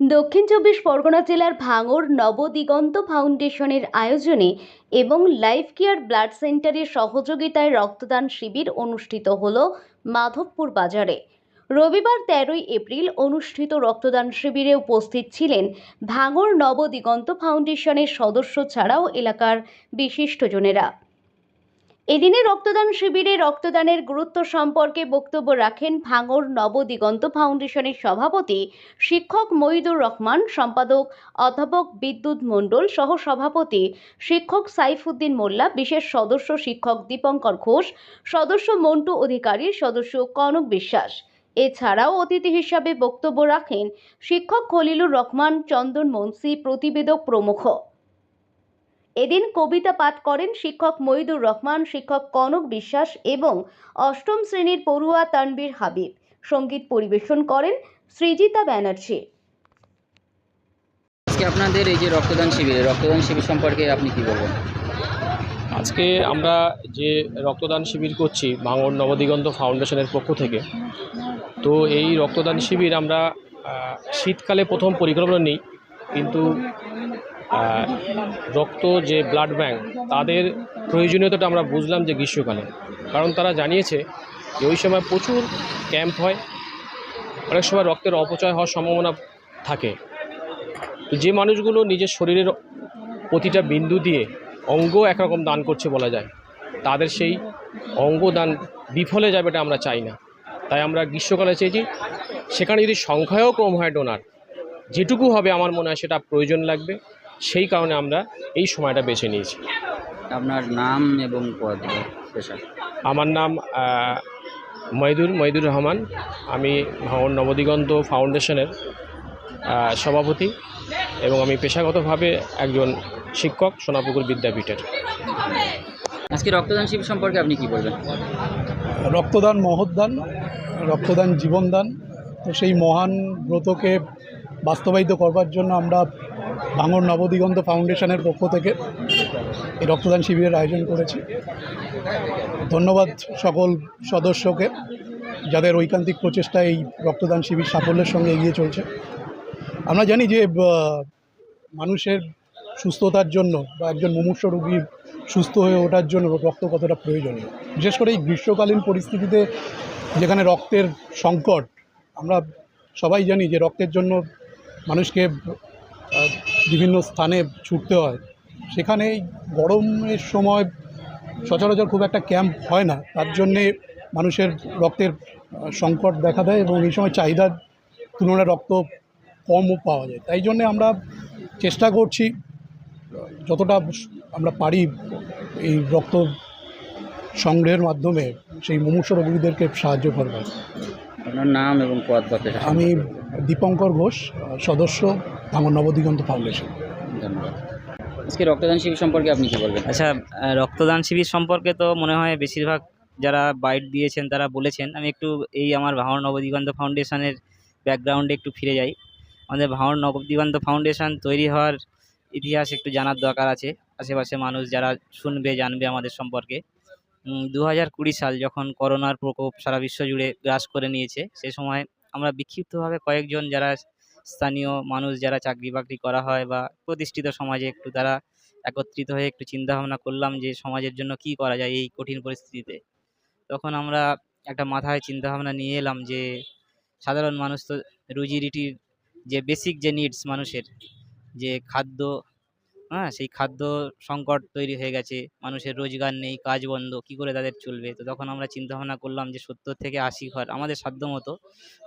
দক্ষিণ চব্বিশ পরগনা জেলার ভাঙর নবদিগন্ত ফাউন্ডেশনের আয়োজনে এবং লাইফ কেয়ার ব্লাড সেন্টারের সহযোগিতায় রক্তদান শিবির অনুষ্ঠিত হল মাধবপুর বাজারে। রবিবার তেরোই এপ্রিল অনুষ্ঠিত রক্তদান শিবিরে উপস্থিত ছিলেন ভাঙর নবদিগন্ত ফাউন্ডেশনের সদস্য ছাড়াও এলাকার বিশিষ্টজনেরা। এদিনে রক্তদান শিবিরে রক্তদানের গুরুত্ব সম্পর্কে বক্তব্য রাখেন ভাঙড় নবদিগন্ত ফাউন্ডেশনের সভাপতি শিক্ষক মইদুর রহমান, সম্পাদক অধ্যাপক বিদ্যুৎ মণ্ডল সহ সভাপতি শিক্ষক সাইফুদ্দিন মোল্লা, বিশেষ সদস্য শিক্ষক দীপঙ্কর ঘোষ, সদস্য মন্টু অধিকারী, সদস্য কনক বিশ্বাস। এছাড়াও অতিথি হিসাবে বক্তব্য রাখেন শিক্ষক খলিলুর রহমান, চন্দন মুন্সি প্রতিবেদক প্রমুখ। এদিন কবিতা পাঠ করেন শিক্ষক মহিদুর রহমান শিক্ষক কনক বিশ্বাস এবং অষ্টম শ্রেণির পড়ুয়া তানবীর হাবিব। সংগীত পরিবেশন করেন সৃজিতা ব্যানার্জি। আজকে আপনাদের এই যে রক্তদান শিবির রক্তদান শিবির সম্পর্কে আপনি কি বলবেন? আজকে আমরা যে রক্তদান শিবির করছি ভাঙড় নবদিগন্ত ফাউন্ডেশনের পক্ষ থেকে তো এই রক্তদান শিবির আমরা শীতকালে প্রথম পরিকল্পনা নিই কিন্তু রক্ত, যে ব্লাড ব্যাঙ্ক তাদের প্রয়োজনীয়তাটা আমরা বুঝলাম যে গ্রীষ্মকালে। কারণ তারা জানিয়েছে যে ওই সময় প্রচুর ক্যাম্প হয়, অনেক সময় রক্তের অপচয় হওয়ার সম্ভাবনা থাকে। তো যে মানুষগুলো নিজের শরীরের প্রতিটা বিন্দু দিয়ে অঙ্গ একরকম দান করছে বলা যায়, তাদের সেই অঙ্গ দান বিফলে যাবে এটা আমরা চাই না। তাই আমরা গ্রীষ্মকালে চেয়েছি, সেখানে যদি সংখ্যায়ও কম হয় ডোনার যেটুকু হবে আমার মনে হয় সেটা প্রয়োজন লাগবে। সেই কারণে আমরা এই সময়টা বেছে নিয়েছি। আপনার নাম এবং পদ পেশা আমার নাম আহ, মইদুর মইদুর রহমান। আমি ভাঙন নবদিগন্ত ফাউন্ডেশনের সভাপতি এবং আমি পেশাগতভাবে একজন শিক্ষক সোনাপুকুর বিদ্যাপীঠের। আজকে রক্তদান শিবির সম্পর্কে আপনি কি বলবেন? রক্তদান মহৎদান রক্তদান জীবনদান তো সেই মহান ব্রতকে বাস্তবায়িত করবার জন্য আমরা ভাঙর নবদিগন্ত ফাউন্ডেশনের পক্ষ থেকে এই রক্তদান শিবিরের আয়োজন করেছি। ধন্যবাদ সকল সদস্যকে যাদের ঐকান্তিক প্রচেষ্টায় এই রক্তদান শিবির সাফল্যের সঙ্গে এগিয়ে চলছে। আমরা জানি যে মানুষের সুস্থতার জন্য বা একজন মুমূর্ষ রোগীর সুস্থ হয়ে ওঠার জন্য রক্ত কতটা প্রয়োজনীয়? বিশেষ করে এই গ্রীষ্মকালীন পরিস্থিতিতে যেখানে রক্তের সংকট, আমরা সবাই জানি যে রক্তের জন্য মানুষকে বিভিন্ন স্থানে ছুটতে হয়। সেখানে গরমের সময় সচরাচর খুব একটা ক্যাম্প হয় না। তার জন্যে মানুষের রক্তের সংকট দেখা দেয় এবং এই সময় চাহিদার তুলনায় রক্ত কমও পাওয়া যায়। তাই জন্যে আমরা চেষ্টা করছি যতটা আমরা পারি এই রক্ত সংগ্রহের মাধ্যমে সেই মুমূর্ষ রোগীদেরকে সাহায্য করবার। আপনার নাম এবং পদ আমি দীপঙ্কর ঘোষ সদস্য আমার নবদিগন্ত ফাউন্ডেশন। ধন্যবাদ। আজকে রক্তদান শিবির সম্পর্কে আপনি কি বলবেন? আচ্ছা রক্তদান শিবির সম্পর্কে তো মনে হয় বেশিরভাগ যারা বাইট দিয়েছেন তারা বলেছেন। আমি একটু এই আমার ভাঙড় নবদিগন্ত ফাউন্ডেশনের ব্যাকগ্রাউন্ডে একটু ফিরে যাই। আমাদের ভাঙড় নবদিগন্ত ফাউন্ডেশন তৈরি হওয়ার ইতিহাস একটু জানার দরকার আছে। আশেপাশে মানুষ যারা শুনবে জানবে আমাদের সম্পর্কে। দু হাজার কুড়ি সাল যখন করোনার প্রকোপ সারা বিশ্ব জুড়ে গ্রাস করে নিয়েছে সে সময় আমরা বিক্ষিপ্তভাবে কয়েকজন যারা স্থানীয় মানুষ যারা চাকরি বাকরি করা হয় বা প্রতিষ্ঠিত সমাজে একটু তারা একত্রিত হয়ে একটু চিন্তা ভাবনা করলাম যে সমাজের জন্য কি করা যায় এই কঠিন পরিস্থিতিতে। তখন আমরা একটা মাথায় চিন্তা ভাবনা নিয়ে এলাম যে সাধারণ মানুষ তো রুজি রুটির যে বেসিক যে নিডস মানুষের, যে খাদ্য হ্যাঁ সেই খাদ্য সংকট তৈরি হয়ে গেছে। মানুষের রোজগার নেই, কাজ বন্ধ, কি করে তাদের চলবে? তো তখন আমরা চিন্তা ভাবনা করলাম যে সত্তর থেকে আশি ঘর আমাদের সাধ্য মতো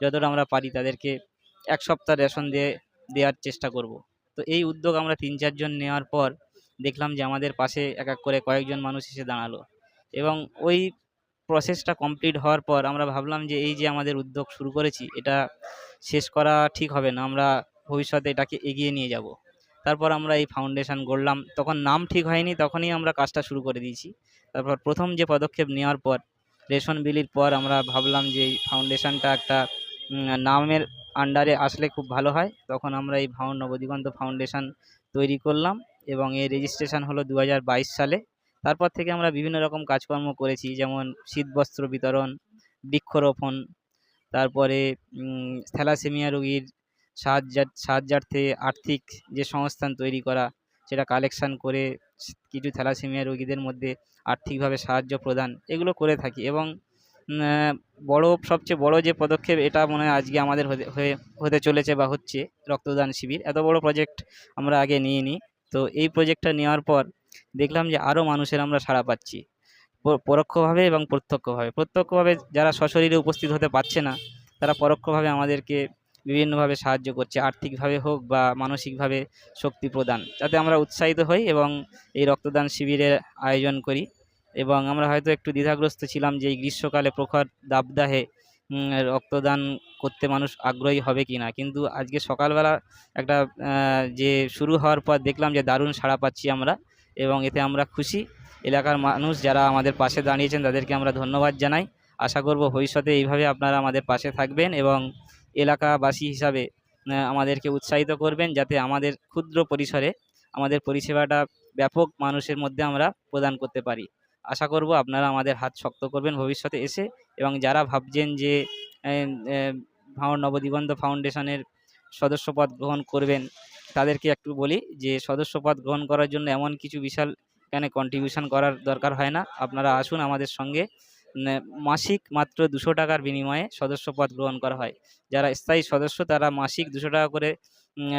যতটা আমরা পারি তাদেরকে এক সপ্তাহ রেশন দিয়ে দেওয়ার চেষ্টা করব। তো এই উদ্যোগ আমরা তিন চারজন নেওয়ার পর দেখলাম যে আমাদের পাশে এক এক করে কয়েকজন মানুষ এসে দাঁড়াল। এবং ওই প্রসেসটা কমপ্লিট হওয়ার পর আমরা ভাবলাম যে এই যে আমাদের উদ্যোগ শুরু করেছি, এটা শেষ করা ঠিক হবে না, আমরা ভবিষ্যতে এটাকে এগিয়ে নিয়ে যাব। তারপর আমরা এই ফাউন্ডেশন গড়লাম। তখন নাম ঠিক হয়নি, তখনই আমরা কাজটা শুরু করে দিয়েছি। তারপর প্রথম যে পদক্ষেপ নেওয়ার পর, রেশন বিলির পর আমরা ভাবলাম যে এই ফাউন্ডেশনটা একটা নামের আন্ডারে আসলে খুব ভালো হয়। তখন আমরা এই ভাউন নবদিগন্ত ফাউন্ডেশন তৈরি করলাম এবং এর রেজিস্ট্রেশন হলো দু হাজার বাইশ সালে। তারপর থেকে আমরা বিভিন্ন রকম কাজকর্ম করেছি, যেমন শীতবস্ত্র বিতরণ, বৃক্ষরোপণ, তারপরে থ্যালাসেমিয়া রোগীর সাহায্যার সাহায্যার্থে আর্থিক যে সংস্থান তৈরি করা, সেটা কালেকশান করে কিছু থ্যালাসেমিয়া রোগীদের মধ্যে আর্থিকভাবে সাহায্য প্রদান, এগুলো করে থাকি এবং বড়, সবচেয়ে বড় যে পদক্ষেপ এটা মনে হয় আজকে আমাদের হতে, হয়ে, হতে চলেছে বা হচ্ছে রক্তদান শিবির। এত বড় প্রজেক্ট আমরা আগে নিয়ে নিই তো এই প্রজেক্টটা নেওয়ার পর দেখলাম যে আরও মানুষের আমরা সাড়া পাচ্ছি। পরোক্ষভাবে এবং প্রত্যক্ষভাবে। প্রত্যক্ষভাবে যারা সশরীরে উপস্থিত হতে পারছে না, তারা পরোক্ষভাবে আমাদেরকে বিভিন্নভাবে সাহায্য করছে, আর্থিকভাবে হোক বা মানসিকভাবে শক্তি প্রদান, যাতে আমরা উৎসাহিত হই এবং এই রক্তদান শিবিরের আয়োজন করি। এবং আমরা হয়তো একটু দ্বিধাগ্রস্ত ছিলাম যে এই গ্রীষ্মকালে প্রখর দাবদাহে রক্তদান করতে মানুষ আগ্রহী হবে কি না কিন্তু আজকে সকালবেলা একটা যে শুরু হওয়ার পর দেখলাম যে দারুণ সাড়া পাচ্ছি আমরা এবং এতে আমরা খুশি। এলাকার মানুষ যারা আমাদের পাশে দাঁড়িয়েছেন তাদেরকে আমরা ধন্যবাদ জানাই। আশা করব ভবিষ্যতে এইভাবে আপনারা আমাদের পাশে থাকবেন এবং এলাকাবাসী হিসাবে আমাদেরকে উৎসাহিত করবেন যাতে আমাদের ক্ষুদ্র পরিসরে আমাদের পরিষেবাটা ব্যাপক মানুষের মধ্যে আমরা প্রদান করতে পারি। আশা করব আপনারা আমাদের হাত শক্ত করবেন ভবিষ্যতে এসে এবং যারা ভাবছেন যে নবদিগন্ত ফাউন্ডেশনের সদস্যপদ গ্রহণ করবেন, তাদেরকে একটু বলি যে, সদস্যপদ গ্রহণ করার জন্য এমন কিছু বিশাল এখানে কন্ট্রিবিউশন করার দরকার হয় না। আপনারা আসুন আমাদের সঙ্গে মাসিক মাত্র দুশো টাকার বিনিময়ে সদস্যপদ গ্রহণ করা হয়। যারা স্থায়ী সদস্য, তারা মাসিক দুশো টাকা করে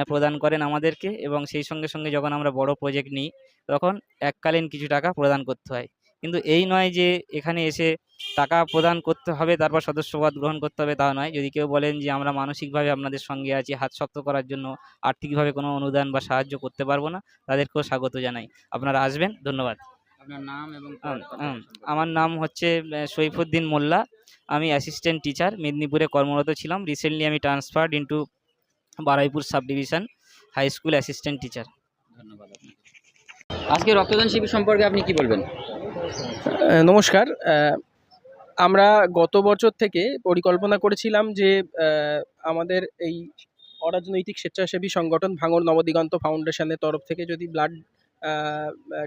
প্রদান করেন আমাদেরকে এবং সেই সঙ্গে সঙ্গে যখন আমরা বড় প্রজেক্ট নিই, তখন এককালীন কিছু টাকা প্রদান করতে হয়। কিন্তু এই নয় যে এখানে এসে টাকা প্রদান করতে হবে, তারপর সদস্যপদ গ্রহণ করতে হবে, তা নয়। যদি কেউ বলেন যে আমরা মানসিকভাবে আপনাদের সঙ্গে আছি, হাত শক্ত করার জন্য আর্থিকভাবে কোনো অনুদান বা সাহায্য করতে পারব না, তাদেরকেও স্বাগত জানাই। আপনারা আসবেন, ধন্যবাদ। আমার নাম হচ্ছে সৈফুদ্দিন মোল্লা। আমি অ্যাসিস্ট্যান্ট টিচার মেদিনীপুরে কর্মরত ছিলাম। রিসেন্টলি আমি transferred into Baruipur sub division high school assistant teacher ধন্যবাদ আপনাকে। আজকে রক্তদান শিবির সম্পর্কে আপনি কি বলবেন? নমস্কার। আমরা গত বছর থেকে পরিকল্পনা করেছিলাম যে আমাদের এই অরাজনৈতিক স্বেচ্ছাসেবী সংগঠন ভাঙর নবদিগন্ত ফাউন্ডেশনের তরফ থেকে যদি ব্লাড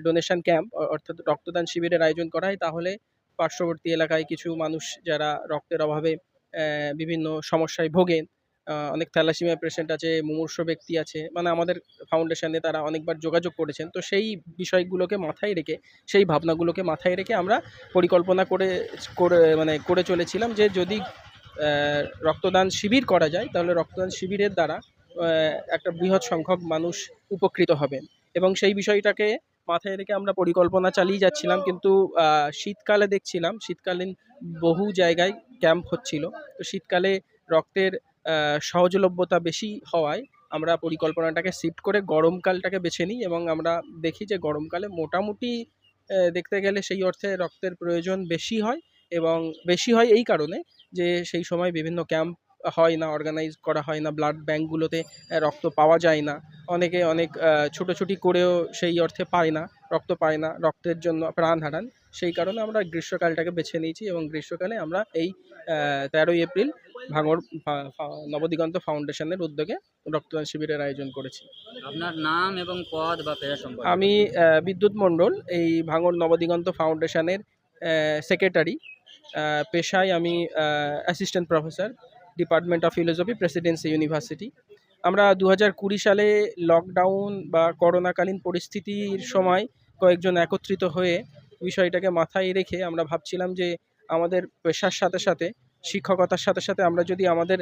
ডোনেশন ক্যাম্প অর্থাৎ রক্তদান শিবিরের আয়োজন করা হয়, তাহলে পার্শ্ববর্তী এলাকায় কিছু মানুষ যারা রক্তের অভাবে বিভিন্ন সমস্যায় ভোগেন অনেক থ্যালাসিমিয়া পেশেন্ট আছে, মুমূর্ষ ব্যক্তি আছে মানে আমাদের ফাউন্ডেশনে তারা অনেকবার যোগাযোগ করেছেন, তো সেই বিষয়গুলোকে মাথায় রেখে, সেই ভাবনাগুলোকে মাথায় রেখে আমরা পরিকল্পনা করে করে মানে করে চলেছিলাম যে যদি রক্তদান শিবির করা যায়, তাহলে রক্তদান শিবিরের দ্বারা একটা বৃহৎ সংখ্যক মানুষ উপকৃত হবেন। এবং সেই বিষয়টাকে মাথায় রেখে আমরা পরিকল্পনা চালিয়ে যাচ্ছিলাম, কিন্তু শীতকালে দেখছিলাম, শীতকালীন বহু জায়গায় ক্যাম্প হচ্ছিল। তো শীতকালে রক্তের সহজলভ্যতা বেশি হওয়ায় আমরা পরিকল্পনাটাকে শিফট করে গরমকালটাকে বেছে নিই এবং আমরা দেখি যে গরমকালে মোটামুটি দেখতে গেলে সেই অর্থে রক্তের প্রয়োজন বেশি হয় এবং বেশি হয় এই কারণে যে সেই সময় বিভিন্ন ক্যাম্প হয় না অর্গানাইজ করা হয় না ব্লাড ব্যাঙ্কগুলোতে রক্ত পাওয়া যায় না। অনেকে অনেক ছোটোছুটি করেও সেই অর্থে পায় না রক্ত পায় না রক্তের জন্য প্রাণ হারান। সেই কারণে আমরা গ্রীষ্মকালটাকে বেছে নিয়েছি এবং গ্রীষ্মকালে আমরা এই তেরোই এপ্রিল ভাঙর নবদিগন্ত ফাউন্ডেশনের উদ্যোগে রক্তদান শিবিরের আয়োজন করেছি। আপনার নাম এবং পদ বা আমি বিদ্যুৎ মণ্ডল এই ভাঙর নবদিগন্ত ফাউন্ডেশনের সেক্রেটারি পেশায় আমি assistant professor department of philosophy Presidency University আমরা দু হাজার কুড়ি সালে লকডাউন বা করোনাকালীন পরিস্থিতির সময় কয়েকজন একত্রিত হয়ে বিষয়টাকে মাথায় রেখে আমরা ভাবছিলাম যে আমাদের পেশার সাথে সাথে, শিক্ষকতার সাথে সাথে আমরা যদি আমাদের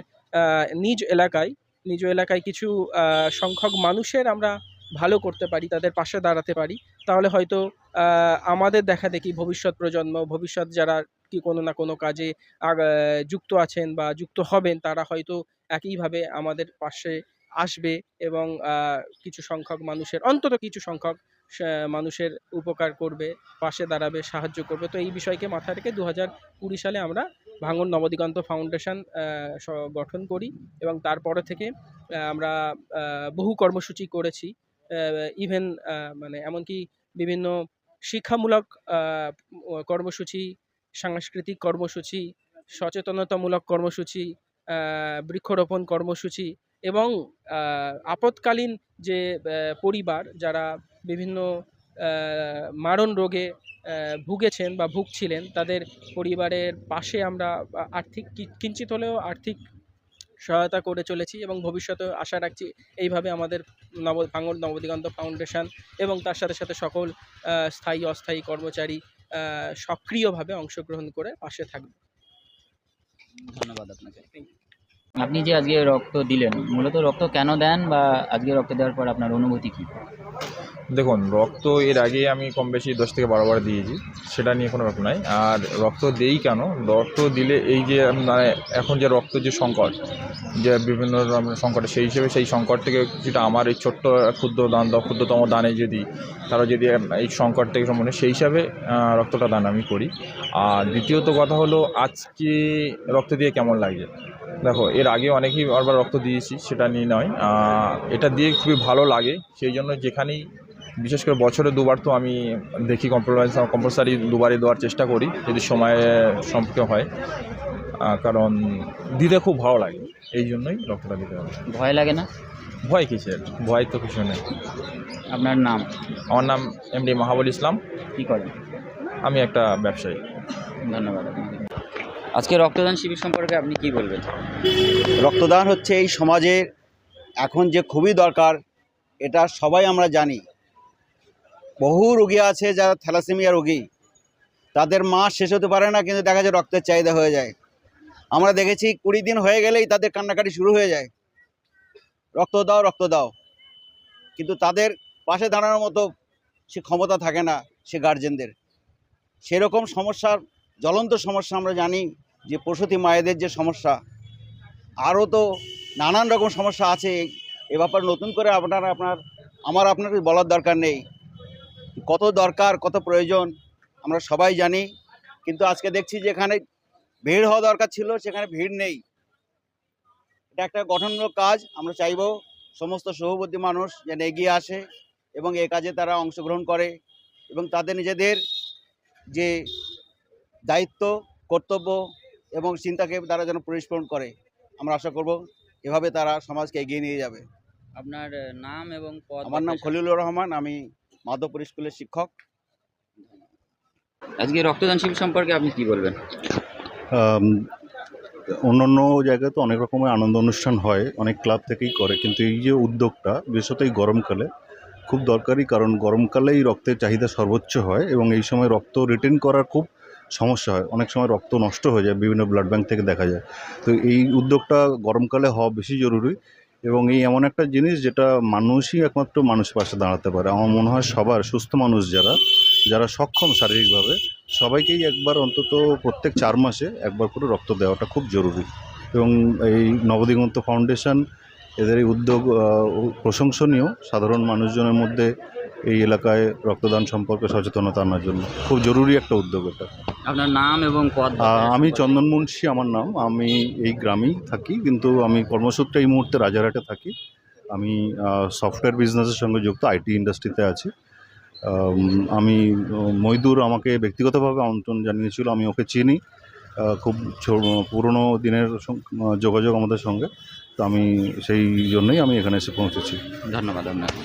নিজ এলাকায় নিজ এলাকায় কিছু সংখ্যক মানুষের আমরা ভালো করতে পারি, তাদের পাশে দাঁড়াতে পারি, তাহলে হয়তো আমাদের দেখা দেখি ভবিষ্যৎ প্রজন্ম, ভবিষ্যৎ যারা কি কোনো না কোনো কাজে যুক্ত আছেন বা যুক্ত হবেন, তারা হয়তো একইভাবে আমাদের পাশে আসবে এবং কিছু সংখ্যক মানুষের, অন্তত কিছু সংখ্যক মানুষের উপকার করবে, পাশে দাঁড়াবে, সাহায্য করবে। তো এই বিষয়কে মাথায় রেখে দু হাজার কুড়ি সালে আমরা ভাঙন নবদিগন্ত ফাউন্ডেশন গঠন করি এবং তারপরে থেকে আমরা বহু কর্মসূচি করেছি ইভেন মানে এমনকি বিভিন্ন শিক্ষামূলক কর্মসূচি সাংস্কৃতিক কর্মসূচি, সচেতনতামূলক কর্মসূচি বৃক্ষরোপণ কর্মসূচি এবং আপৎকালীন যে পরিবার যারা বিভিন্ন মারণ রোগে ভুগেছেন বা ভুগছিলেন তাদের পরিবারের পাশে আমরা আর্থিক কিঞ্চিত হলেও আর্থিক সহায়তা করে চলেছি এবং ভবিষ্যতে আশা রাখছি এইভাবে আমাদের নব ভাঙর নবদিগন্ত ফাউন্ডেশন এবং তার সাথে সাথে সকল স্থায়ী অস্থায়ী কর্মচারী সক্রিয়ভাবে অংশগ্রহণ করে পাশে থাকবে। ধন্যবাদ আপনাকে। আপনি যে আজকে রক্ত দিলেন, মূলত রক্ত কেন দেন বা আজকে রক্ত দেওয়ার পর আপনার অনুভূতি কী? দেখুন, রক্ত এর আগে আমি কম বেশি দশ থেকে বারো বার দিয়েছি, সেটা নিয়ে কোনো ব্যাপার নাই। আর রক্ত দেই কেন? রক্ত দিলে এই যে মানে এখন যে রক্ত যে সংকট, যে বিভিন্ন সংকট, সেই হিসেবে সেই সংকট থেকে কিছুটা আমার এই ছোট্ট ক্ষুদ্র দান, ক্ষুদ্রতম দানে যদি তারা যদি এই সংকট থেকে সম্বন্ধে সেই হিসাবে রক্তটা দান আমি করি। আর দ্বিতীয়ত কথা হলো, আজকে রক্ত দিয়ে কেমন লাগছে? দেখো এর আগে অনেকেই বারবার রক্ত দিয়েছি সেটা নিয়ে নয়। এটা দিয়ে খুবই ভালো লাগে। সেই জন্য যেখানেই বিশেষ করে বছরে দুবার তো আমি দেখি কম্প্রোমাইজ কম্পালসারি দুবারই দেওয়ার চেষ্টা করি যদি সময় সম্পর্কে হয়। কারণ দিতে খুব ভালো লাগে এই জন্যই রক্তটা দিতে হবে। ভয় লাগে না? ভয় কিসের? ভয় তো কিছু নেই। আপনার নাম? আমার নাম এমডি মাহাবুল ইসলাম। কী করেন? আমি একটা ব্যবসায়ী। ধন্যবাদ আপনাকে। আজকে রক্তদান শিবির সম্পর্কে আপনি কি বলবেন? রক্তদান হচ্ছে এই সমাজের এখন যে খুবই দরকার, এটা সবাই আমরা জানি। বহু রোগী আছে যারা থ্যালাসেমিয়া রোগী। তাদের মাস শেষ হতে পারে না, কিন্তু দেখা যায় রক্তের চাহিদা হয়ে যায়। আমরা দেখেছি কুড়ি দিন হয়ে গেলেই তাদের কান্নাকাটি শুরু হয়ে যায়। রক্ত দাও রক্ত দাও। কিন্তু তাদের পাশে দাঁড়ানোর মতো সে ক্ষমতা থাকে না সে গার্জেনদের সেরকম সমস্যার জ্বলন্ত সমস্যা আমরা জানি, যে প্রসূতি মায়েদের যে সমস্যা, আরও তো নানান রকম সমস্যা আছে, এ ব্যাপারে নতুন করে আপনার আপনার, আমার আপনার বলার দরকার নেই। কত দরকার, কত প্রয়োজন, আমরা সবাই জানি, কিন্তু আজকে দেখছি যেখানে ভিড় হওয়া দরকার ছিল, সেখানে ভিড় নেই। এটা একটা গঠনমূলক কাজ, আমরা চাইব সমস্ত সহবর্তী মানুষ যেন এগিয়ে আসে এবং এ কাজে তারা অংশগ্রহণ করে এবং তাদের নিজেদের যে দায়িত্ব কর্তব্য এবং চিন্তাকে তারা যেন পরিস্ফুরণ করে। আমরা আশা করব এভাবে তারা সমাজকে এগিয়ে নিয়ে যাবে। আপনার নাম এবং আমার নাম খলিলুর রহমান আমি মাধবপুর স্কুলের শিক্ষক। আজকে রক্তদান শিবির সম্পর্কে আপনি কি বলবেন? অন্যান্য জায়গায় তো অনেক রকমের আনন্দ অনুষ্ঠান হয় অনেক ক্লাব থেকেই করে কিন্তু এই যে উদ্যোগটা বিশেষত এই গরমকালে খুব দরকারি কারণ গরমকালেই রক্তের চাহিদা সর্বোচ্চ হয় এবং এই সময় রক্ত রিটেন করার খুব সমস্যা হয়। অনেক সময় রক্ত নষ্ট হয়ে যায়, বিভিন্ন ব্লাড ব্যাঙ্ক থেকে দেখা যায়। তো এই উদ্যোগটা গরমকালে হওয়া বেশি জরুরি এবং এই এমন একটা জিনিস যেটা মানুষই একমাত্র মানুষের পাশে দাঁড়াতে পারে। আমার মনে হয় সবার, সুস্থ মানুষ যারা যারা সক্ষম শারীরিকভাবে, সবাইকেই একবার অন্তত প্রত্যেক চার মাসে একবার করে রক্ত দেওয়াটা খুব জরুরি এবং এই নবদিগন্ত ফাউন্ডেশন এদের এই উদ্যোগ প্রশংসনীয়। সাধারণ মানুষজনের মধ্যে এই এলাকায় রক্তদান সম্পর্কে সচেতনতা আনার জন্য। খুব জরুরি একটা উদ্যোগ এটা। আপনার নাম এবং পদ আমি। চন্দন মুন্সি আমার নাম। আমি এই গ্রামেই থাকি কিন্তু আমি কর্মসূত্রে এই মুহূর্তে রাজারহাটে থাকি। আমি সফটওয়্যার বিজনেসের সঙ্গে যুক্ত আইটি ইন্ডাস্ট্রিতে আছি। আমি মইদুর আমাকে ব্যক্তিগতভাবে আমন্ত্রণ জানিয়েছিল আমি ওকে চিনি। খুব পুরনো দিনের যোগাযোগ আমাদের সঙ্গে। তো আমি সেই জন্যই আমি এখানে এসে পৌঁছেছি। ধন্যবাদ আপনাকে।